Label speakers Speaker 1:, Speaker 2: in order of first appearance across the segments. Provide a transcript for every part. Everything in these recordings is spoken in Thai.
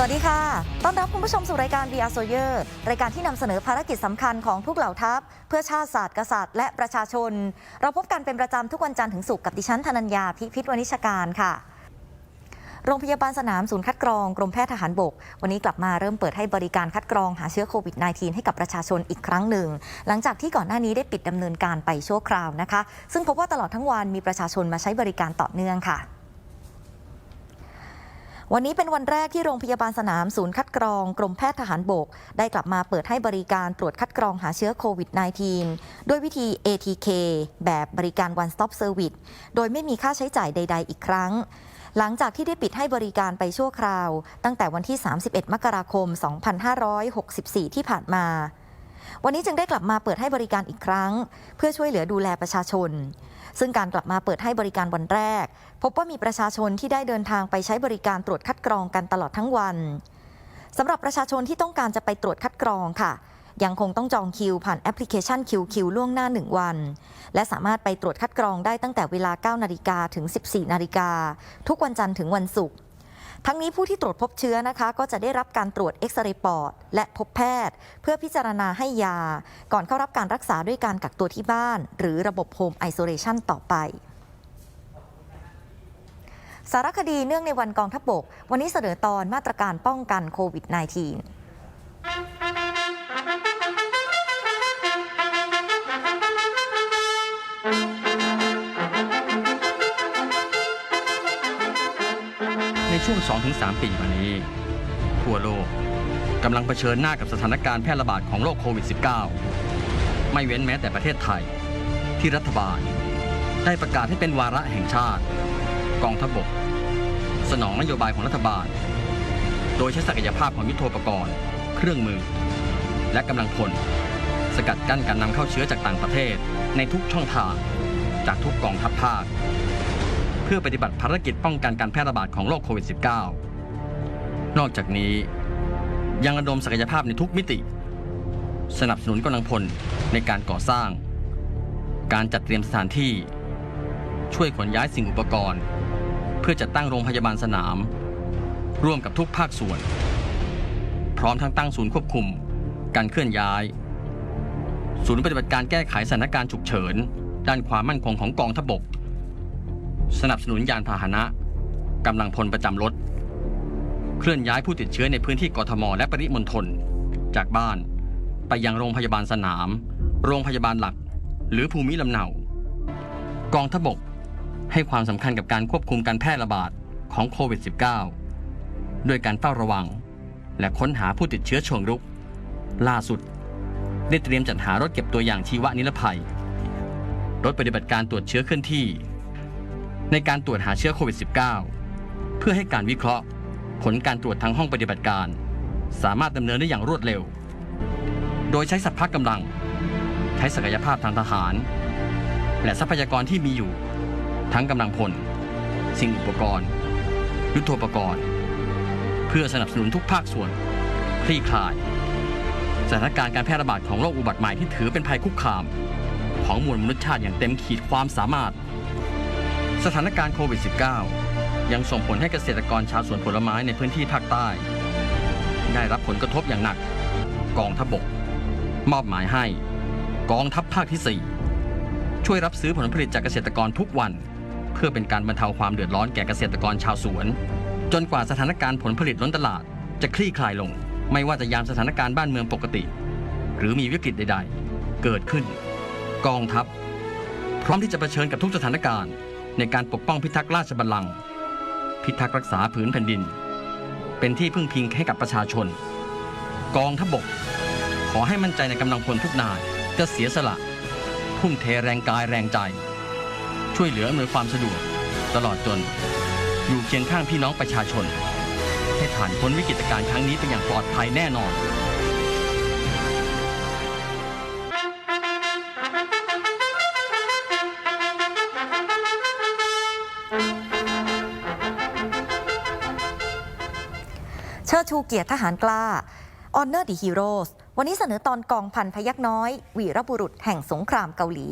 Speaker 1: สวัสดีค่ะ ต้อนรับคุณผู้ชมสู่รายการ VR s o y e r รายการที่นำเสนอภารกิจสำคัญของทุกเหล่าทัพ เพื่อชาติศาสตร์กษัตริย์และประชาชน เราพบกันเป็นประจำทุกวันจันทร์ถึงศุกร์กับดิฉันธนัญญาพิพิธวณิชการค่ะ โรงพยาบาลสนามศูนย์คัดกรอง กรมแพทย์ทหารบก วันนี้กลับมาเริ่มเปิดให้บริการคัดกรองหาเชื้อโควิด -19 ให้กับประชาชนอีกครั้งหนึ่ง หลังจากที่ก่อนหน้านี้ได้ปิดดำเนินการไปชั่วคราวนะคะ ซึ่งพบว่าตลอดทั้งวันมีประชาชนมาใช้บริการต่อเนื่องค่ะ วันนี้เป็นวันแรกที่โรงพยาบาลสนามศูนย์คัดกรอง กรมแพทย์ทหารบก ได้กลับมาเปิดให้บริการตรวจคัดกรองหาเชื้อโควิด -19 ด้วยวิธี ATK แบบบริการ One Stop Service โดยไม่มีค่าใช้จ่ายใด ๆ อีกครั้ง หลังจากที่ได้ปิดให้บริการไปชั่วคราว ตั้งแต่วันที่ 31 มกราคม 2564 ที่ผ่านมาวันนี้จึงได้กลับมาเปิดให้บริการอีกครั้ง เพื่อช่วยเหลือดูแลประชาชน ซึ่งการกลับมาเปิดให้บริการวันแรก พบว่ามีประชาชนที่ได้เดินทางไปใช้บริการตรวจคัดกรองกันตลอดทั้งวันสำหรับประชาชนที่ต้องการจะไปตรวจคัดกรองค่ะ ยังคงต้องจองคิวผ่านแอปพลิเคชัน QQ ล่วงหน้า 1 วัน และสามารถไปตรวจคัดกรองได้ตั้งแต่เวลา 9 นาฬิกาถึง 14 นาฬิกาทุกวันจันทร์ถึงวันศุกร์ ทั้งนี้ผู้ที่ตรวจพบเชื้อนะคะ ก็จะได้รับการตรวจเอ็กซเรย์ปอดและพบแพทย์ เพื่อพิจารณาให้ยา ก่อนเข้ารับการรักษาด้วยการกักตัวที่บ้าน หรือระบบโฮมไอโซเลชันต่อไปสารคดีเนื่องในวันกองทัพบกวันนี้เสนอตอนมาตรการป้องกันโควิด -19
Speaker 2: ช่วง 2-3 ปีมานี้ ทั่วโลกกำลังเผชิญหน้ากับสถานการณ์แพร่ระบาดของโรคโควิด -19 ไม่เว้นแม้แต่ประเทศไทย ที่รัฐบาล ได้ประกาศให้เป็นวาระแห่งชาติ กองทัพบก สนองนโยบายของรัฐบาล โดยใช้ศักยภาพของยุทโธปกรณ์ เครื่องมือ และกำลังพล สกัดกั้นการนำเข้าเชื้อจากต่างประเทศในทุกช่องทาง จากทุกกองทัพภาค พื่อปฏิบัติภารกิจป้องกันการแพร่ระบาดของโรคโควิด -19 นอกจากนี้ยังระดมศักยภาพในทุกมิติ สนับสนุนกำลังพลในการก่อสร้าง การจัดเตรียมสถานที่ ช่วยขนย้ายสิ่งอุปกรณ์ เพื่อจัดตั้งโรงพยาบาลสนาม ร่วมกับทุกภาคส่วน พร้อมทั้งตั้งศูนย์ควบคุม การเคลื่อนย้าย ศูนย์ปฏิบัติการแก้ไขสถานการณ์ฉุกเฉิน ด้านความมั่นคงของกองทัพบก สนับสนุนยานพาหนะกำลังพลประจำรถ เคลื่อนย้ายผู้ติดเชื้อในพื้นที่กทม และปริมณฑลจากบ้าน ไปยังโรงพยาบาลสนาม โรงพยาบาลหลัก หรือภูมิลำเนากองทบกให้ความสำคัญกับการควบคุมการแพร่ระบาดของโควิด -19 ด้วยการเฝ้าระวัง และค้นหาผู้ติดเชื้อเชิงรุก ล่าสุด ได้เตรียมจัดหารถเก็บตัวอย่างชีวนิรภัย รถปฏิบัติการตรวจเชื้อเคลื่อนที่ ในการตรวจหาเชื้อโควิด -19 เพื่อให้การวิเคราะห์ ผลการตรวจทางห้องปฏิบัติการ สามารถดำเนินได้อย่างรวดเร็ว โดยใช้สัพพะกำลัง ใช้ศักยภาพทางทหาร และทรัพยากรที่มีอยู่ ทั้งกำลังพล สิ่งอุปกรณ์ ยุทโธปกรณ์ เพื่อสนับสนุนทุกภาคส่วน คลี่คลายสถานการณ์การแพร่ระบาดของโรคอุบัติใหม่ที่ถือเป็นภัยคุกคาม ของมวลมนุษยชาติอย่างเต็มขีดความสามารถ สถานการณ์โควิด -19 ยังส่งผลให้เกษตรกรชาวสวนผลไม้ในพื้นที่ภาคใต้ ได้รับผลกระทบอย่างหนัก กองทัพบก มอบหมายให้ กองทัพภาคที่ 4 ช่วยรับซื้อผลผลิตจากเกษตรกรทุกวัน เพื่อเป็นการบรรเทาความเดือดร้อนแก่เกษตรกรชาวสวน จนกว่าสถานการณ์ผลผลิตล้นตลาดจะคลี่คลายลง ไม่ว่าจะยามสถานการณ์บ้านเมืองปกติ หรือมีวิกฤตใด ๆ เกิดขึ้น กองทัพ พร้อมที่จะเผชิญกับทุกสถานการณ์ ในการปกป้องพิทักษ์ราชบัลลังก์พิทักษ์รักษาผืนแผ่นดิน เป็นที่พึ่งพิงให้กับประชาชน กองทัพบก ขอให้มั่นใจในกำลังพลทุกนายจะเสียสละทุ่มเทแรงกายแรงใจ ช่วยเหลืออำนวยความสะดวก ตลอดจน อยู่เคียงข้างพี่น้องประชาชน ให้ผ่านพ้นวิกฤตการณ์ครั้งนี้ไปอย่างปลอดภัยแน่นอน
Speaker 1: เชิดชูเกียรติทหารกล้า Honor the Heroes วันนี้เสนอตอนกองพันพยักน้อย วีรบุรุษแห่งสงครามเกาหลี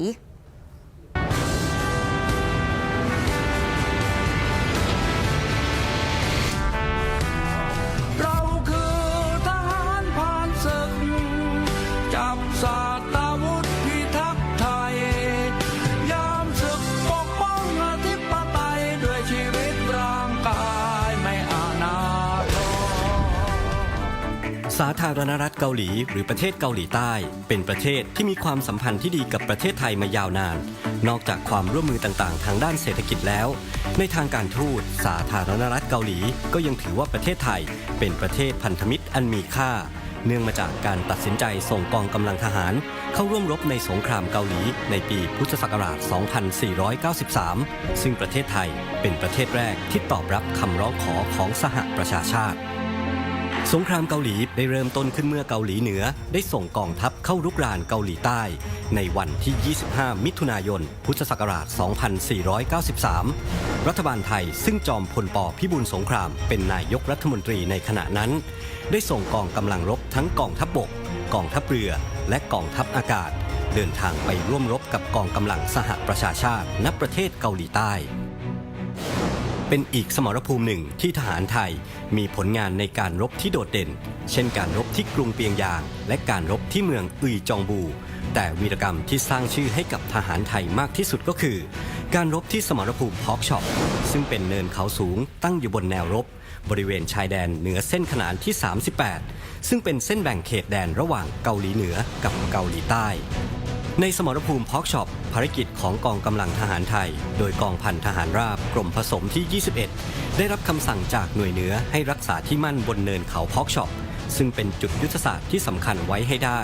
Speaker 1: า
Speaker 3: ธารณรัฐเกาหลี หรือประเทศเกาหลีใต้ เป็นประเทศที่มีความสัมพันธ์ที่ดีกับประเทศไทยมายาวนาน นอกจากความร่วมมือต่างๆ ทางด้านเศรษฐกิจแล้ว ในทางการทูตสาธารณรัฐเกาหลี ก็ยังถือว่าประเทศไทย เป็นประเทศพันธมิตรอันมีค่า เนื่องมาจากการตัดสินใจส่งกองกำลังทหาร เข้าร่วมรบในสงครามเกาหลี ในปีพุทธศักราช 2493 ซึ่งประเทศไทยเป็นประเทศแรกที่ตอบรับคำร้องขอของสหประชาชาติ สงครามเกาหลีได้เริ่มต้นขึ้นเมื่อเกาหลีเหนือ ได้ส่งกองทัพเข้ารุกรานเกาหลีใต้ ในวันที่ 25 มิถุนายน พุทธศักราช 2493 รัฐบาลไทยซึ่งจอมพลปพิบูลสงครามเป็นนายกรัฐมนตรีในขณะนั้น ได้ส่งกองกำลังรบทั้งกองทัพบกกองทัพเรือ และกองทัพอากาศ เดินทางไปร่วมรบกับกองกำลังสหประชาชาติณประเทศเกาหลีใต้ เป็นอีกสมรภูมิหนึ่งที่ทหารไทยมีผลงานในการรบที่โดดเด่น เช่นการรบที่กรุงเปียงยาง และการรบที่เมืองอุยจองบู แต่วีรกรรมที่สร้างชื่อให้กับทหารไทยมากที่สุดก็คือ การรบที่สมรภูมิฮอกช็อปซึ่งเป็นเนินเขาสูงตั้งอยู่บนแนวรบบริเวณชายแดนเหนือเส้นขนานที่ 38 ซึ่งเป็นเส้นแบ่งเขตแดนระหว่างเกาหลีเหนือกับเกาหลีใต้ ในสมรภูมิพอกช็อปภารกิจของกองกำลังทหารไทย โดยกองพันทหารราบกรมผสมที่ 21 ได้รับคำสั่งจากหน่วยเหนือให้รักษาที่มั่นบนเนินเขาพอกช็อปซึ่งเป็นจุดยุทธศาสตร์ที่สำคัญไว้ให้ได้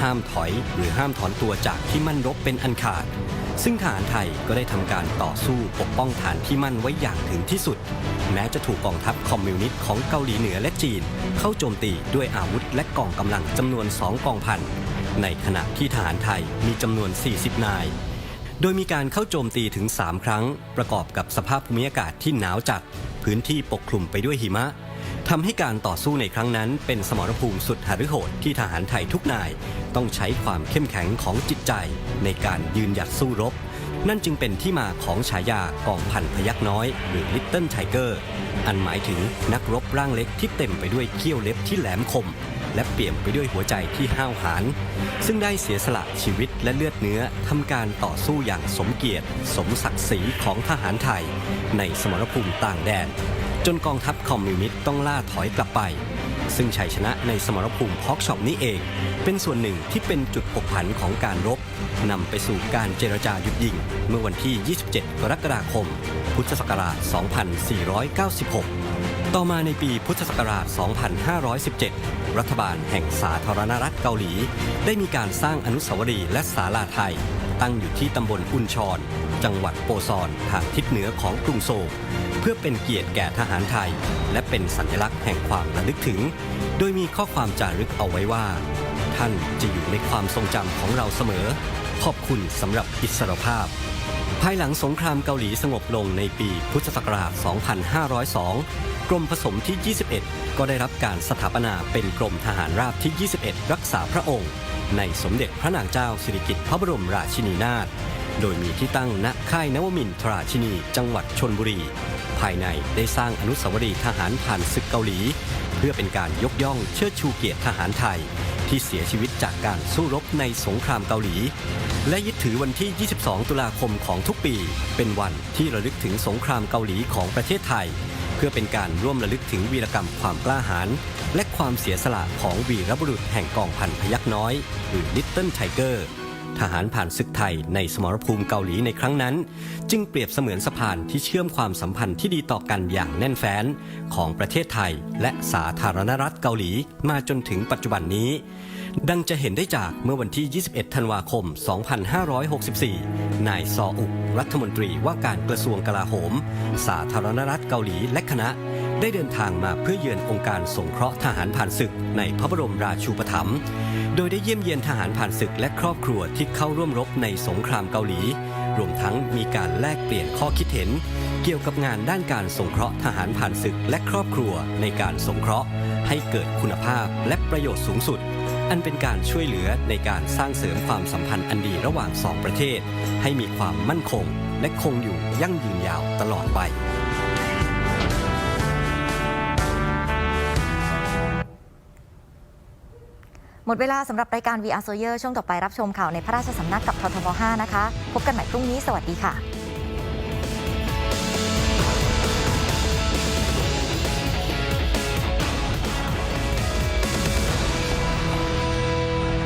Speaker 3: ห้ามถอยหรือห้ามถอนตัวจากที่มั่นรบเป็นอันขาด ซึ่งทหารไทยก็ได้ทำการต่อสู้ปกป้องฐานที่มั่นไว้อย่างถึงที่สุด แม้จะถูกกองทัพคอมมิวนิสต์ของเกาหลีเหนือและจีน เข้าโจมตีด้วยอาวุธและกองกำลังจำนวนสองกองพัน ในขณะที่ทหารไทยมีจำนวน 40 นาย โดยมีการเข้าโจมตีถึง 3 ครั้ง ประกอบกับสภาพภูมิอากาศที่หนาวจัด พื้นที่ปกคลุมไปด้วยหิมะทำให้การต่อสู้ในครั้งนั้น เป็นสมรภูมิสุดหฤโหดที่ทหารไทยทุกนาย ต้องใช้ความเข้มแข็งของจิตใจ ในการยืนหยัดสู้รบ นั่นจึงเป็นที่มาของฉายากองพันพยักน้อย หรือ Little Tiger อันหมายถึงนักรบร่างเล็กที่เต็มไปด้วยเขี้ยวเล็บที่แหลมคม และเปี่ยมไปด้วยหัวใจที่ห้าวหาญซึ่งได้เสียสละชีวิตและเลือดเนื้อทำการต่อสู้อย่างสมเกียรติ สมศักดิ์ศรีของทหารไทย ในสมรภูมิต่างแดน จนกองทัพคอมมิวนิสต์ต้องล่าถอยกลับไป ซึ่งชัยชนะในสมรภูมิพอกช็อปนี้เอง เป็นส่วนหนึ่งที่เป็นจุดผกผันของการรบนำไปสู่การเจรจาหยุดยิง เมื่อวันที่ 27 กรกฎาคม พุทธศักราช 2496 ต่อมาในปีพุทธศักราช 2517 รัฐบาลแห่งสาธารณรัฐเกาหลี ได้มีการสร้างอนุสาวรีย์และศาลาไทย ตั้งอยู่ที่ตำบลอุนชรจังหวัดโปซอนทางทิศเหนือของกรุงโซลเพื่อเป็นเกียรติแก่ทหารไทย และเป็นสัญลักษณ์แห่งความระลึกถึง โดยมีข้อความจารึกเอาไว้ว่า ท่านจะอยู่ในความทรงจำของเราเสมอ ขอบคุณสำหรับอิสรภาพภายหลังสงครามเกาหลีสงบลงในปีพุทธศักราช 2502 กรมผสมที่ 21 ก็ได้รับการสถาปนาเป็นกรมทหารราบที่ 21 รักษาพระองค์ ในสมเด็จพระนางเจ้าสิริกิติ์พระบรมราชินีนาถ โดยมีที่ตั้งณค่ายนวมินทราชินี จังหวัดชนบุรี ภายในได้สร้างอนุสาวรีย์ทหารผ่านศึกเกาหลี เพื่อเป็นการยกย่องเชิดชูเกียรติทหารไทย ที่เสียชีวิตจากการสู้รบในสงครามเกาหลี และยึดถือวันที่ 22 ตุลาคมของทุกปี เป็นวันที่ระลึกถึงสงครามเกาหลีของประเทศไทย เพื่อเป็นการร่วมระลึกถึงวีรกรรมความกล้าหาญและความเสียสละของวีรบุรุษแห่งกองพันพยักน้อย หรือ Little Tiger ทหารผ่านศึกไทยในสมรภูมิเกาหลีในครั้งนั้น จึงเปรียบเสมือนสะพานที่เชื่อมความสัมพันธ์ที่ดีต่อกันอย่างแน่นแฟ้นของประเทศไทย และสาธารณรัฐเกาหลีมาจนถึงปัจจุบันนี้ ดังจะเห็นได้จากเมื่อวันที่ 21 ธันวาคม 2564 นายซออุกรัฐมนตรีว่าการกระทรวงกลาโหม สาธารณรัฐเกาหลีและคณะ ได้เดินทางมาเพื่อเยือนองค์การสงเคราะห์ทหารผ่านศึกในพระบรมราชูปถัมภ์ โดยได้เยี่ยมเยียนทหารผ่านศึกและครอบครัวที่เข้าร่วมรบในสงครามเกาหลี รวมทั้งมีการแลกเปลี่ยนข้อคิดเห็น เกี่ยวกับงานด้านการสงเคราะห์ทหารผ่านศึกและครอบครัวในการสงเคราะห์ ให้เกิดคุณภาพและประโยชน์สูงสุด อันเป็นการช่วยเหลือในการสร้างเสริมความสัมพันธ์อันดีระหว่างสองประเทศ ให้มีความมั่นคง และคงอยู่ยั่งยืนยาวตลอดไป
Speaker 1: หมดเวลาสำหรับรายการ VR s o y e r ช่วงต่อไปรับชมข่าวในพระราชสำนักกับททบ5นะคะ พบกันใหม่พรุ่งนี้ สวัสดีค่ะ